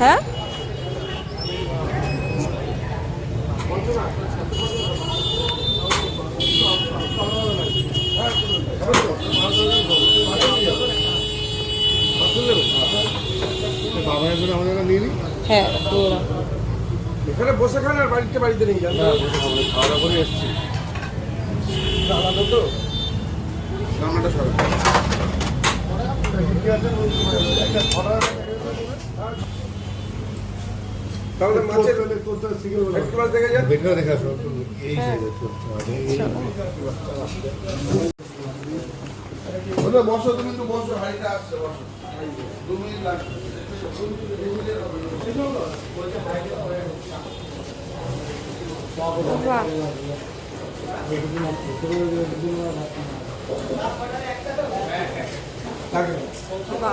হ্যাঁ? হ্যাঁ এখানে বসে খান আর বাড়িতে বাড়িতে নিয়ে যান। না খাওয়া দাওয়া করে এসছি। আলাদা তো। রান্নাটা সরকার তাহলে মাছের মাছ দেখে যান। বেকার দেখা সব এই সাইজের ওটা বসো তুমি তো বসো হাড়িটা আসছে বসো। দু মিনিট লাগবে। বাহ।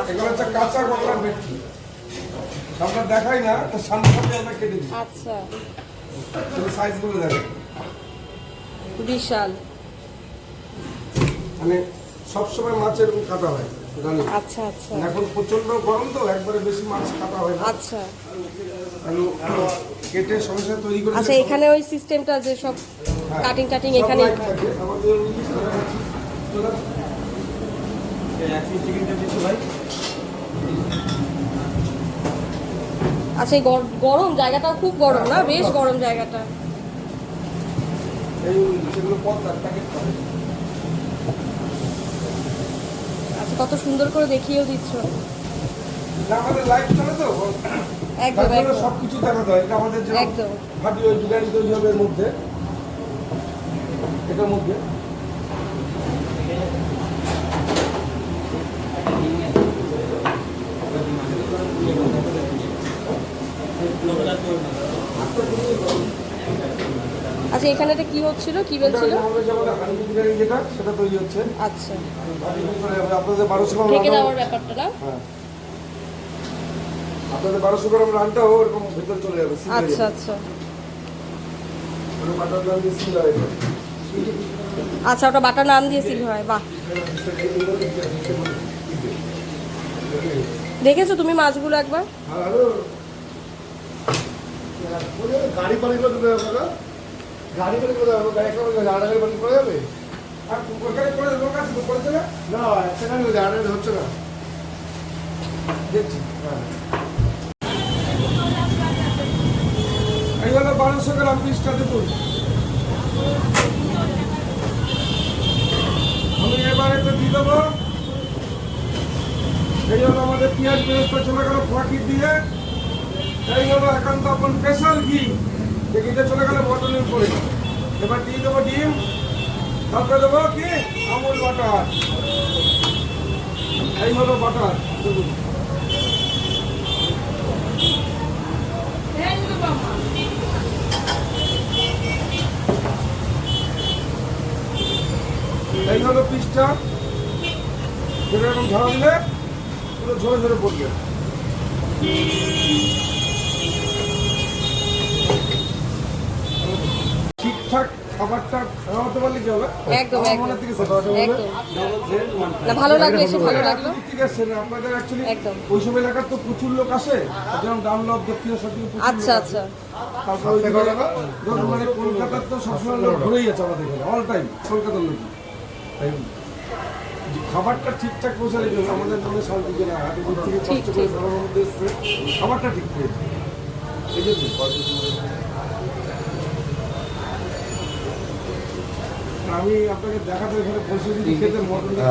এগুলো হচ্ছে কাঁচা কতটা ভেটকি। আমরা দেখাই না তো সামনে সামনে আমরা কেটে দিই। আচ্ছা। সাইজগুলো দেখেন বিশাল। মানে সবসময় মাছ এরকম কাটা হয় জানি। আচ্ছা আচ্ছা। এখন প্রচণ্ড গরম তো একবারে বেশি মাছ কাটা হয় না। আচ্ছা। আলু কেটে সমস্যা তৈরি করে আচ্ছা এখানে ওই সিস্টেমটা যে সব কাটিং কাটিং এখানে আমাদের আচ্ছা গরম জায়গাটাও খুব গরম না? বেশ গরম। জায়গাটা। আচ্ছা কত সুন্দর করে দেখিয়েও দিচ্ছ। আমাদের লাইফ চলে তো। একদম সবকিছু দেখাতে হয় এটা আমাদের একদম। এর মধ্যে। এটার মধ্যে। আচ্ছা এখানে এটা কি হচ্ছিল? কি বলছিল যেটা সেটা তৈরি হচ্ছে আচ্ছা আচ্ছা। ওটা বাটার নান দিয়ে সিল হয়, বাহ। দেখেছ তুমি মাছগুলো একবার? গাড়ি পানি করে দেবে আপনারা গাড়ি পানি করে দেবে গাড়ি পানি করে যাবে তো বারোশো গ্রাম পিসটা দেখুন আমি এবার একটু দিয়ে দেবো এই হলো আমাদের পেঁয়াজ বেরোতে চলে গেল ফাঁকি দিয়ে। এই হলো একান্ত আপন স্পেশাল ঘি যে ঘিটা চলে গেল বটলের এবার দিয়ে দেবো ডিম, তারপরে দেবো কি? আমুল বাটার। এই হলো বাটার। এই হলো পিসটা। যেটা এরকম ধরা দিলে পুরো ঝরে ঝরে পড়বে ঠিকঠাক খাবারটা খাওয়াতে পারলে কি হবে? একদম, মনের থেকে সেটা হবে। একদম। Double Z, one না ভালো লাগল এসে ভালো লাগল। ঠিক আছে আপনাদের actually একদম। ওইসব এলাকার তো প্রচুর লোক আসে যেমন ডানলপ দক্ষিণ সত্যি আচ্ছা আচ্ছা। তারপর ওই মানে কলকাতার তো সবসময় লোক ঘুরেই আছে আমাদের এখানে অল টাইম কলকাতার লোক তাই খাবারটা ঠিকঠাক পৌঁছালে আমাদের মনে শান্তি যে না থেকে কষ্ট করে খাবারটা ঠিক পেয়েছে এই জন্য আমি আপনাকে দেখাতে এখানে বসে যদি খেতে মটনটা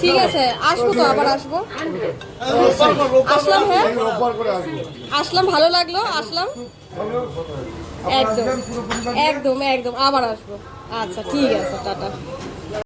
ঠিক আছে আসব তো আবার আসব। আসলাম হ্যাঁ? রোববার করে আসব। আসলাম ভালো লাগল আসলাম। একদম। একদম একদম আবার আসব। আচ্ছা ঠিক আছে টাটা।